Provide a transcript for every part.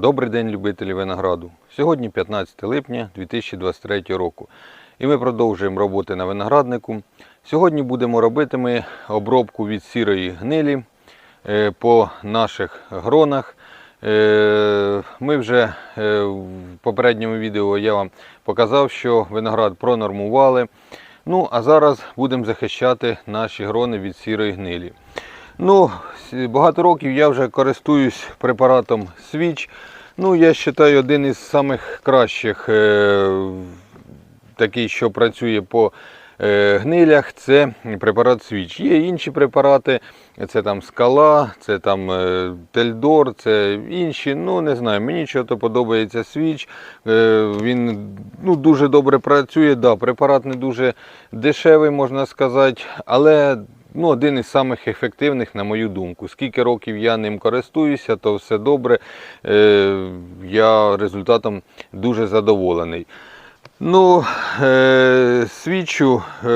Добрий день, любителі винограду. Сьогодні 15 липня 2023 року. І ми продовжуємо роботи на винограднику. Сьогодні будемо робити ми обробку від сірої гнилі е, по наших гронах. Е, Ми вже е, в попередньому відео я вам показав, що виноград пронормували. Ну, а зараз будемо захищати наші грони від сірої гнилі. Ну, багато років я вже користуюсь препаратом Switch. Ну, я вважаю, один із самих кращих, е, такий, що працює по е, гнилях, це препарат Switch. Є інші препарати, це там скала, це там е, тельдор, це інші. Ну, не знаю, мені чого то подобається Switch. Е, він ну, дуже добре працює. Да, препарат не дуже дешевий, можна сказати, але ну, один із самих ефективних, на мою думку. Скільки років я ним користуюся, то все добре. Е, я результатом дуже задоволений. Ну, е, свічу, е,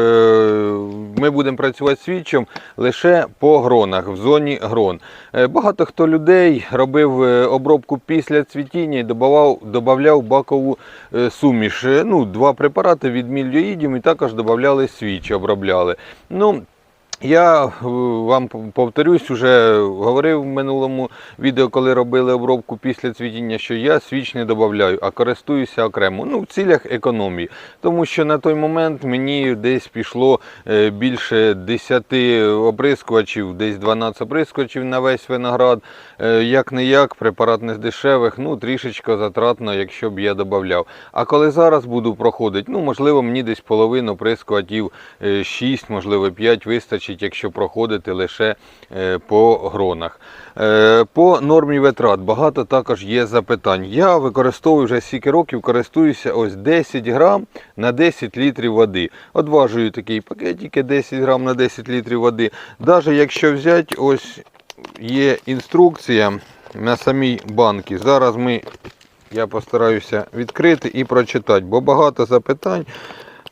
ми будемо працювати свічом лише по гронах, в зоні грон. Е, багато хто людей робив е, обробку після цвітіння і додавав, додавав бакову е, суміш. Е, Ну, два препарати від мільйоїдів і також додавали свіч, обробляли. Ну, я е, вам повторюсь, вже говорив в минулому відео, коли робили обробку після цвітіння, що я свіч не додаю, а користуюся окремо. Ну, в цілях економії. Тому що на той момент мені десь пішло е, більше 10 оприскувачів, десь 12 оприскувачів на весь виноград. Е, Як не як, препарат не з дешевих, ну трішечки затратно, якщо б я додавав. А коли зараз буду проходити, ну можливо, мені десь половину оприскувачів 6, можливо 5 вистачить, якщо проходити лише е, по гронах. Е, По нормі витрат багато також є запитань. Я використовую вже стільки років, користуюся ось 10 грам на 10 літрів води. Одважую такий пакетики 10 грам на 10 літрів води. Навіть якщо взяти, ось є інструкція на самій банці. Зараз ми, я постараюся відкрити і прочитати, бо багато запитань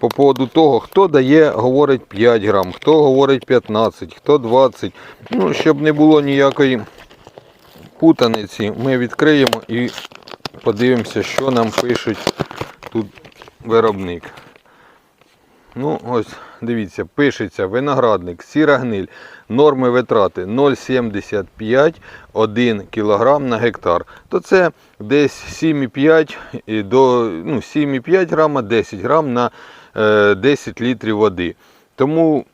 по поводу того, хто дає, говорить 5 грам, хто говорить 15, хто 20. Ну, щоб не було ніякої путаниці, ми відкриємо і подивимося, що нам пишуть тут виробник. Ну, ось, дивіться, пишеться виноградник, сіра гниль, норми витрати 0,75 1 кг на гектар. То це десь 7,5 до ну, 7,5 грама, 10 грам на е, 10 літрів води. Тому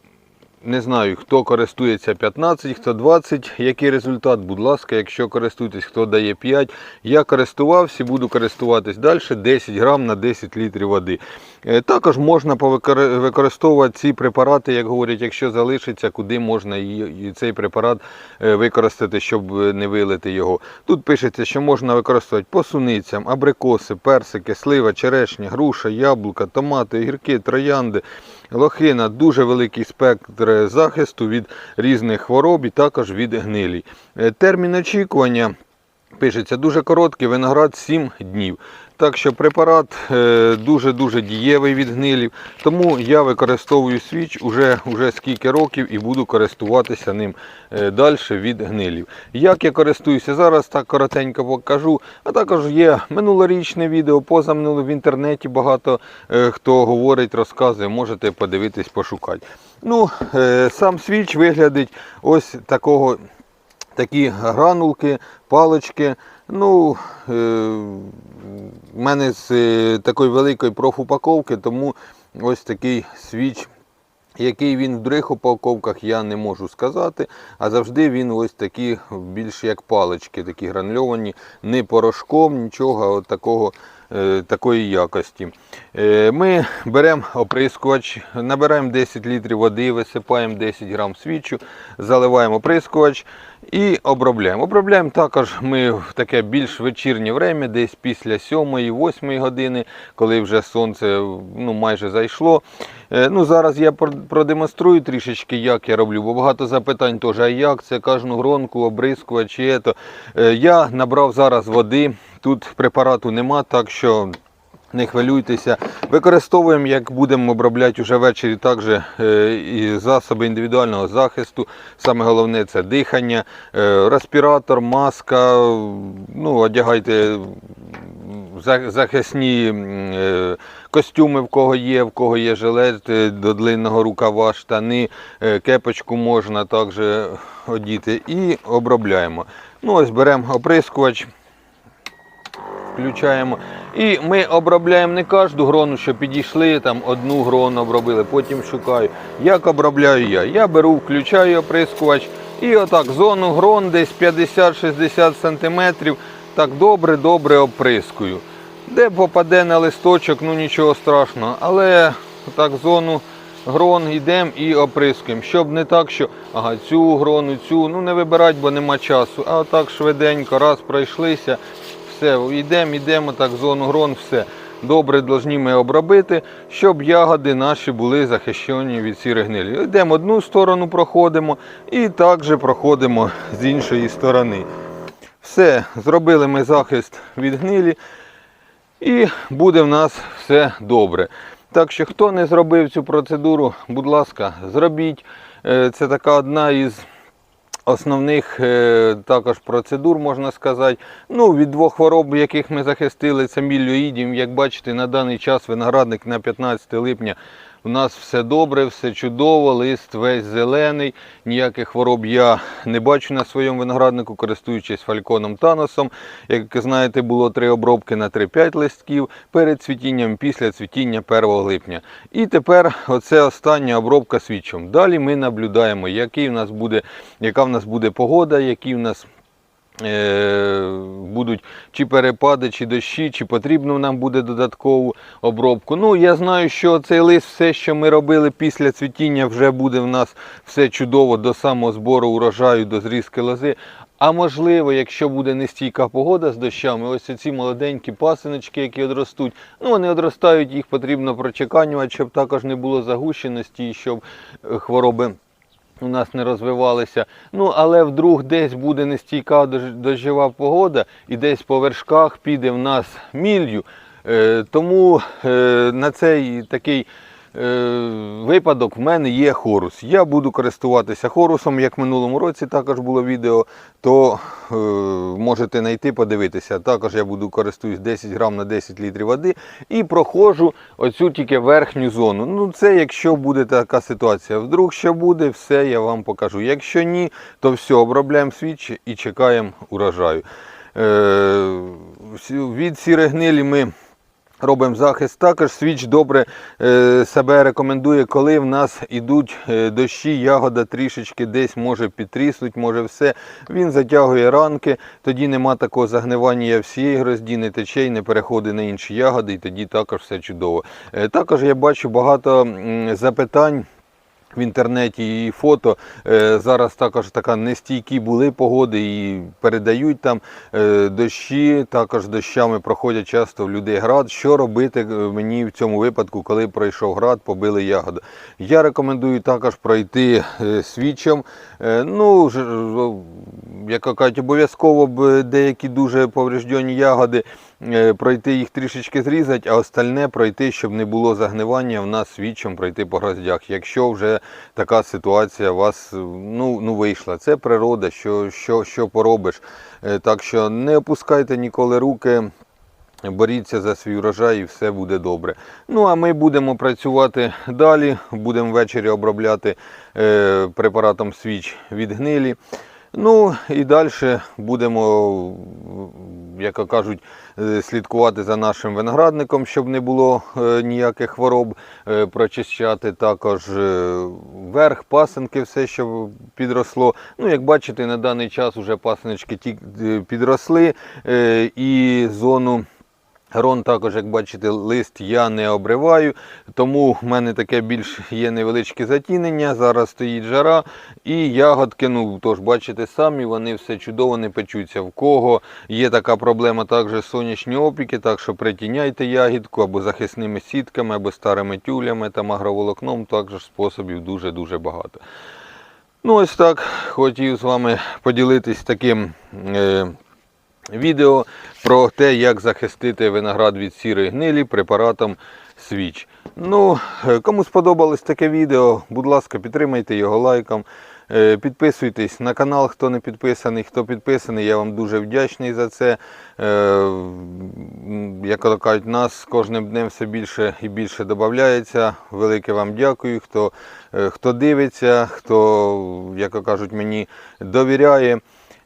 не знаю, хто користується 15, хто 20, який результат, будь ласка, якщо користуєтесь, хто дає 5. Я користувався, буду користуватись далі 10 грам на 10 літрів води. Е, Також можна використовувати ці препарати, як говорять, якщо залишиться, куди можна цей препарат е, використати, щоб не вилити його. Тут пишеться, що можна використовувати по суницям, абрикоси, персики, слива, черешня, груша, яблука, томати, огірки, троянди. Лохина дуже великий спектр захисту від різних хвороб і також від гнилі. Е, Термін очікування пишеться дуже короткий, виноград 7 днів. Так що препарат е, дуже-дуже дієвий від гнилів. Тому я використовую свіч уже, уже скільки років і буду користуватися ним е, далі від гнилів. Як я користуюся зараз, так коротенько покажу. А також є минулорічне відео, позаминуле в інтернеті багато е, хто говорить, розказує, можете подивитись, пошукати. Ну, сам свіч виглядить ось такого такі гранулки, палички. Ну, е, в мене з е, такої великої профупаковки, тому ось такий свіч. Який він в других упаковках, я не можу сказати. А завжди він ось такі більш як палички, такі гранульовані, не порошком, нічого, от такого, е, такої якості. Ми беремо оприскувач, набираємо 10 літрів води, висипаємо 10 грам свічу, заливаємо оприскувач і обробляємо. Обробляємо також ми в таке більш вечірнє время, десь після 7-8 години, коли вже сонце ну, майже зайшло. Е, Ну, зараз я продемонструю трішечки, як я роблю, бо багато запитань теж, а як це кожну гронку, обрискувач, чи це. Е, Я набрав зараз води, тут препарату нема, так що Не хвилюйтеся. Використовуємо, як будемо обробляти вже ввечері, також е, і засоби індивідуального захисту. Саме головне це дихання, е, респіратор, маска. Ну, одягайте захисні е, костюми, в кого є, в кого є жилет до длинного рукава, штани, кепочку можна також одіти і обробляємо. Ну, ось беремо оприскувач включаємо. І ми обробляємо не кожну грону, що підійшли, там одну грону обробили, потім шукаю. Як обробляю я? Я беру, включаю оприскувач і отак зону грон десь 50-60 см. Так добре-добре оприскую. Де попаде на листочок, ну нічого страшного. Але так зону грон йдемо і оприскуємо. Щоб не так, що ага, цю грону, цю, ну не вибирати, бо нема часу. А отак швиденько, раз пройшлися, все, йдемо, йдемо так, зону грон, все. Добре повинні ми обробити, щоб ягоди наші були захищені від сірих гнилі. Йдемо одну сторону, проходимо і також проходимо з іншої сторони. Все, зробили ми захист від гнилі і буде в нас все добре. Так що, хто не зробив цю процедуру, будь ласка, зробіть. Е, Це така одна із основних е, також процедур, можна сказати. Ну, від двох хвороб, яких ми захистили, це міллюїдів. Як бачите, на даний час виноградник на 15 липня у нас все добре, все чудово, лист весь зелений, ніяких хвороб я не бачу на своєму винограднику, користуючись фальконом Таносом. Як знаєте, було три обробки на 3-5 листків перед цвітінням, після цвітіння 1 липня. І тепер оце остання обробка свічом. Далі ми наблюдаємо, який в нас буде, яка в нас буде погода, які в нас будуть чи перепади, чи дощі, чи потрібно нам буде додаткову обробку. Ну, я знаю, що цей лист, все, що ми робили після цвітіння, вже буде в нас все чудово до самого збору урожаю, до зрізки лози. А можливо, якщо буде нестійка погода з дощами, ось ці молоденькі пасиночки, які одростуть, ну вони одростають, їх потрібно прочеканювати, щоб також не було загущеності і щоб е, хвороби у нас не розвивалися. Ну, але вдруг десь буде нестійка дожива погода і десь по вершках піде в нас мілью. Е, тому е, на цей такий випадок в мене є хорус. Я буду користуватися хорусом, як в минулому році також було відео, то е, можете знайти, подивитися. Також я буду користуюсь 10 грам на 10 літрів води і проходжу оцю тільки верхню зону. Ну це якщо буде така ситуація. Вдруг що буде, все я вам покажу. Якщо ні, то все, обробляємо свічі і чекаємо урожаю. Е, від сірих гнилі ми Робимо захист. Також свіч добре е, себе рекомендує, коли в нас йдуть е, дощі, ягода трішечки десь може підтріснуть, може все. Він затягує ранки, тоді нема такого загнивання всієї грозді, не тече і не переходить на інші ягоди, і тоді також все чудово. Е, також я бачу багато запитань. В інтернеті і фото Е, зараз також така нестійкі були погоди і передають там е, дощі. Також дощами проходять часто в людей град. Що робити е, мені в цьому випадку, коли пройшов град, побили ягоду? Я рекомендую також пройти свічом. Е, Ну, як кажуть, обов'язково б деякі дуже повреждені ягоди пройти їх трішечки зрізати, а остальне пройти, щоб не було загнивання, в нас свічом пройти по гроздях. Якщо вже така ситуація у вас ну, ну, вийшла, це природа, що, що, що поробиш. Е, Так що не опускайте ніколи руки. Боріться за свій урожай і все буде добре. Ну а ми будемо працювати далі. Будемо ввечері обробляти е, препаратом свіч від гнилі. Ну і далі будемо, як кажуть, е, слідкувати за нашим виноградником, щоб не було е, ніяких хвороб, е, прочищати також верх, пасенки, все, що підросло. Ну, як бачите, на даний час вже пасеночки підросли і зону. Грон також, як бачите, лист я не обриваю, тому в мене таке більш є невеличке затінення. Зараз стоїть жара і ягодки, ну тож бачите самі, вони все чудово не печуться. В кого є така проблема, також сонячні опіки, так що притіняйте ягідку або захисними сітками, або старими тюлями там агроволокном, також способів дуже-дуже багато. Ну ось так, хотів з вами поділитись таким. Е, відео про те, як захистити виноград від сірої гнилі препаратом свіч. Ну, е, кому сподобалось таке відео, будь ласка, підтримайте його лайком. Е, Підписуйтесь на канал, хто не підписаний. Хто підписаний, я вам дуже вдячний за це. Е, Як кажуть, нас з кожним днем все більше і більше додається. Велике вам дякую, хто, хто дивиться, хто, як кажуть, мені довіряє.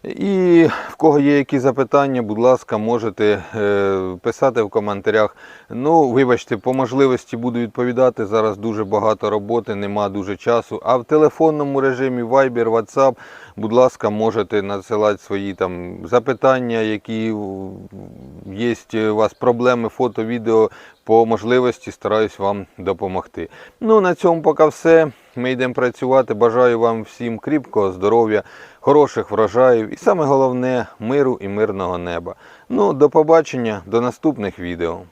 І в кого є якісь запитання, будь ласка, можете е, писати в коментарях. Ну, вибачте, по можливості буду відповідати. Зараз дуже багато роботи, нема дуже часу. А в телефонному режимі Viber, WhatsApp, будь ласка, можете надсилати свої там запитання, які є у вас проблеми, фото, відео. По можливості стараюсь вам допомогти. Ну, на цьому поки все. Ми йдемо працювати. Бажаю вам всім кріпкого здоров'я, хороших врожаїв і саме головне миру і мирного неба. Ну, до побачення, до наступних відео.